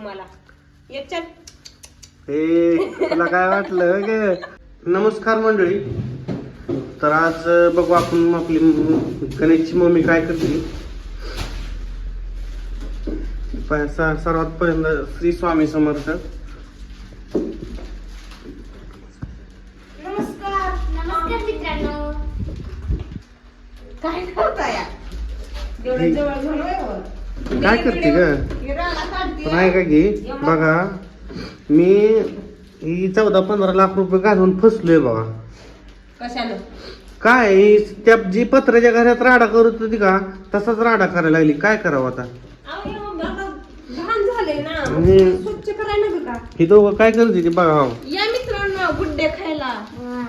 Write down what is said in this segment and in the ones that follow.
तुम्हाला. हे तुला काय वाटलं ग? नमस्कार मंडळी. तर आज बघू आपण आपली गणेशची मम्मी काय करते. सर्वात पहिल्यांदा श्री स्वामी समर्थ. नमस्कार. नमस्कार मित्रांनो. काय करताय? एवढं जवळ. काय करते ग. नाही का की बघा मी ही चौदा पंधरा लाख रुपये घालून फसलोय बघा. कशानं काय ही त्या जी पत्र्याच्या घरात राडा करत होती का तसाच राडा करायला लागली. काय करावं आता? अहो, हे आता घाण झाले ना. हम्म. स्वच्छ करायला नको का? ही दोघं काय करत होती बघा हो. या मित्रांनो गुड्डे खायला. वा,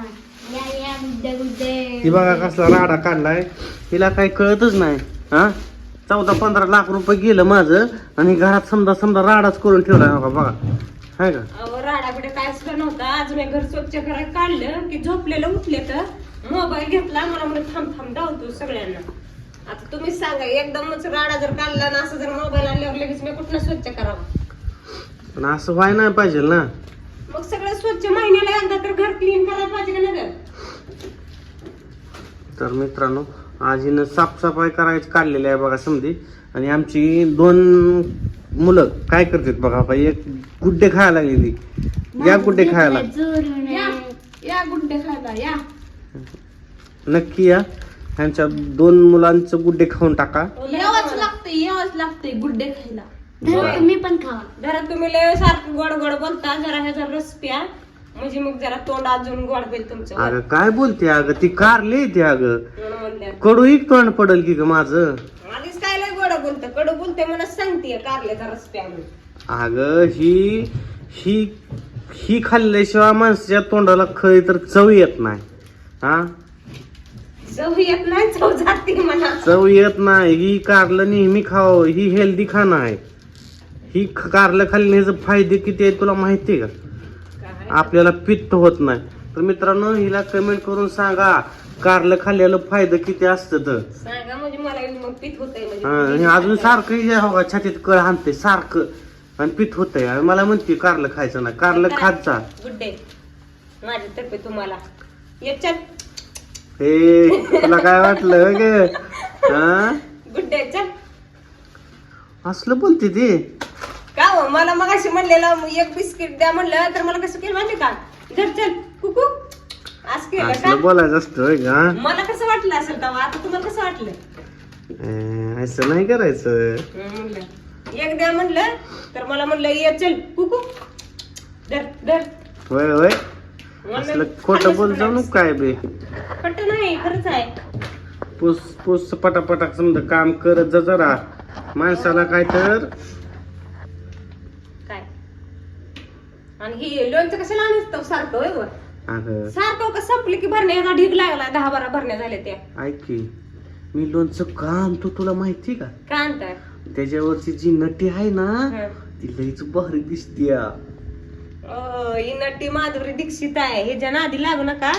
या या गुड्डे गुड्डे. ही बघा कसला राडा काढलाय. हिला काही कळतच नाही हा? चौदा पंधरा लाख रुपये गेलं माझं आणि घरात समजा समजा राडाच करून ठेवलाय बघा बघा. हाय का? अहो, राडाबिडे काय सुद्धा नव्हता. आज मी घर स्वच्छ करायला काढलं की झोपलेलं उठले तर मोबाईल घेतला मला म्हणजे थांब थांब धावतो सगळ्यांना. आता तुम्हीच सांगा एकदमच राडा जर काढला ना असं जर मोबाईल आणल्यावर लगेच मी कुठनं स्वच्छ करावं? पण असं व्हाय नाही पाहिजे ना. मग सगळं स्वच्छ महिन्याला एकदा तर घर क्लीन करायला पाहिजे का नाही तर मित्रांनो आज हिनं साफसफाई करायची काढलेली आहे बघा समधी. आणि आमची दोन मुलं काय करतात बघा बाई एक गुड्डे खायला लागलेली या गुड्डे खायला. जोरून या या गुड्डे खायला या. नक्की या. ह्यांच्या दोन मुलांचं गुड्डे खाऊन टाका. यावंच लागते यावंच लागते गुड्डे खायला. तुम्ही पण खावा. जरा तुम्ही लय सारखं गोड गोड बोलता जरा ह्याचा रस प्या म्हणजे मग जरा तोंड अजून गोड होईल तुमचं. अगं काय बोलते अगं? ती कारली ती अगं. कडू एक तोंड पडल की ग माझं? आधीच काय लय गोड बोलतं? कडू बोलते मला सांगते कारल्याचा अगं ही ही ही खाल्ल्याशिवाय माणसाच्या तोंडाला खरी तर चव येत नाही. हा? चव येत नाही चव जाते मला चव येत नाही. ही कारलं नेहमी खाव. ही हेल्दी खाणं आहे. ही ख- कारलं खाल्ल्याचे फायदे किती आहेत तुला माहिती आहे का? आपल्याला पित्त होत नाही. तर मित्रांनो हिला कमेंट करून सांगा. कारलं खाल्ल्याला फायदा किती असतं तर? सांगा म्हणजे मला मग पीत होतंय हा, आणि म्हणजे अजून सारखं हो का छातीत कळ आणते सारखं. आणि पित होतंय. आणि मला म्हणते कारलं खायचं नाही. कारलं खात जा. तुम्हाला. याच्यात हे तुला काय वाटलं ग? हा? गुड्डे चल. असलं बोलते ती. का हो? मला मग अशी म्हणलेलं एक बिस्किट द्या म्हणलं तर मला कसं केलं माहिती का? धर चल. कुकू. आज केलं का? असलं बोलायचं असतं होय का? मला कसं वाटलं असेल तेव्हा? आता तुम्हाला कसं वाटलं? अं, असं नाही करायचं. हं, म्हणलं एक द्या म्हणलं तर मला म्हणलं ये चल कुकू. धर धर. होय होय. म्हणलं, काय बे? खोटं नाही खरंच आहे. पुस पुस पटापटा समजा काम करत जा जरा. माणसाला काय तर? काय? आणि ही लोणचं कशाला आणत सारखं होय वर अगं. सारखं का संपले की भरण्याचा ढीग लागला दहा बारा भरण्या झाल्या त्या. ऐक की मी लोणचं का आणतो तुला माहिती का? का आणताय? त्याच्यावरची जी नटी आहे ना. ती लईच भारी दिसतीया. अं, ही नटी माधुरी दीक्षित आहे. हे ज्या आधी लागू नका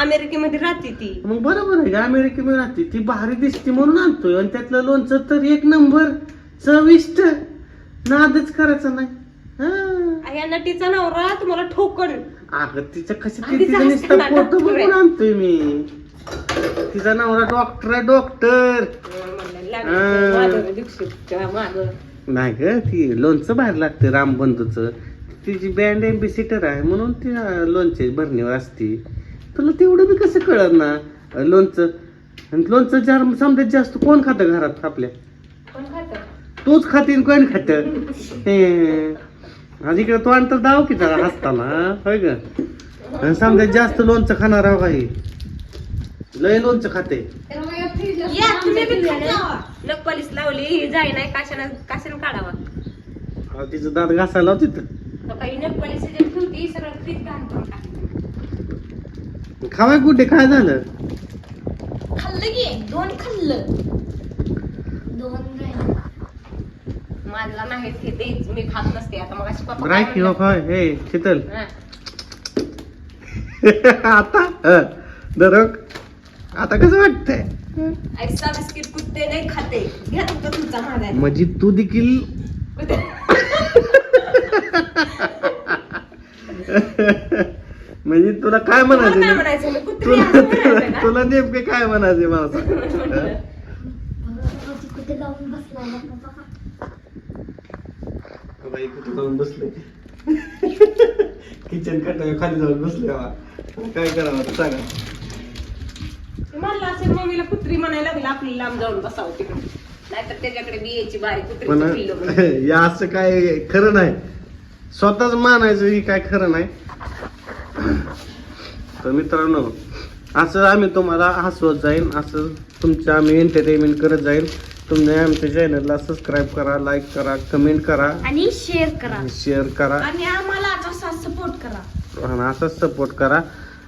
अमेरिकेमध्ये राहते ती. मग बरोबर आहे का? अमेरिकेमध्ये राहते. ती भारी दिसते म्हणून आणतोय. आणि त्यातलं लोणचं तर एक नंबर चविष्ट. नादच करायचं नाही. हं. या नटीचा नवरा तुम्हाला ठोकन. अगं तिचं कसं आणि ती तिचा नुसतं आणतोय मी. तिचा नवरा डॉक्टर आहे डॉक्टर माधुरी नाही ग ती लोणचं बाहेर लागते रामबंधूचं. तिची बँड एम्बेसिटर आहे म्हणून ती अं, लोणचे भरणीवर असते. तुला तेवढं बी कसं कळत ना? लोणचं. आणि लोणचं जार समजा जास्त कोण खातं घरात आपल्या? तूच खातीन कोण खात? आज इकडे तो अंतर दाव की जरा हसताना होय ग? आणि समजा जास्त लोणचं खाणार आहो काही लय लोणचं खाते. या, तुम्ही बी खात जावा. नखपालीस लावली ही जाई नाही काशानं काशानं काढावा. अहो, तिचं दात घासायला लाव तिथं. तो काही नखपालीस जे ठेवती सगळं फ्रीज घाण करून टाकते. खावाय कुठे? काय झालं? खाल्लं की दोन खाल्लं दोन राहिले. माझला तेच मी खात नसते. आता मग अशी पप्पा राय काय हो म्हणतात? हे शीतल. हा. आता? हं, दरक आता कसं वाटतंय? ऐसा बिस्किट कुत्ते नाही खाते. घ्या तुमचा तुमचा माझा म्हणजे तू देखील कुत्ते म्हणजे तुला काय तुम्हाला म्हणायचं? काय नेम- म्हणायचं? मी कुत्री असं म्हणायचं तुला का? तुला नेमके काय म्हणायचे. हं? कुठे जाऊन बसला बाबा. कुठे जाऊन बसले किचन कट्टा खाली जाऊन बसले बा. काय करावं सांगा असेल मम्मीला कुत्री म्हणायला लागलं लांब जाऊन बसावं तिकडे नाहीतर त्याच्याकडे बियाची बारी कुत्री पण पिल्लं म्हणून. या असं काय खरं नाही स्वतःच मानायचं ही काय खरं नाही तर मित्रांनो असं आम्ही तुम्हाला हसवत जाईन असं तुमचं आम्ही एंटरटेनमेंट करत जाईल तुम्ही आमच्या चॅनलला सबस्क्राईब करा लाईक करा कमेंट करा. आणि शेअर करा. शेअर करा. आणि आम्हाला असा सपोर्ट करा. आणि असंच सपोर्ट करा.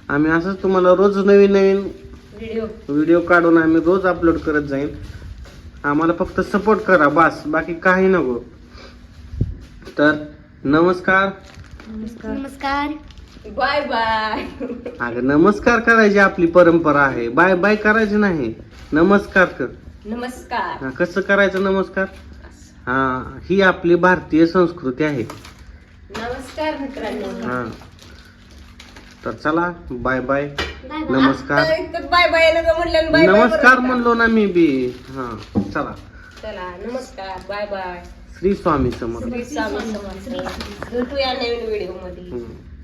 आम्ही असंच तुम्हाला रोज नवीन नवीन व्हिडिओ व्हिडिओ काढून आम्ही रोज अपलोड करत जाईन. आम्हाला फक्त सपोर्ट करा बस. बाकी काही नको. तर नमस्कार. नमस्कार. बाय बाय अगं नमस्कार करायची आपली परंपरा आहे. बाय बाय करायची नाही. नमस्कार कर. नमस्कार. हा, कसं करायचं नमस्कार? हा ही आपली भारतीय संस्कृती आहे. नमस्कार मित्रांनो. हा. तर चला बाय बाय. नमस्कार. बाय बाय नका म्हणलं बाय नमस्कार म्हणलो ना मी बी. हा चला. चला नमस्कार बाय बाय श्री स्वामी समर्थ. श्री स्वामी समर्थ. भेटूया नवीन व्हिडिओमध्ये. हम्म.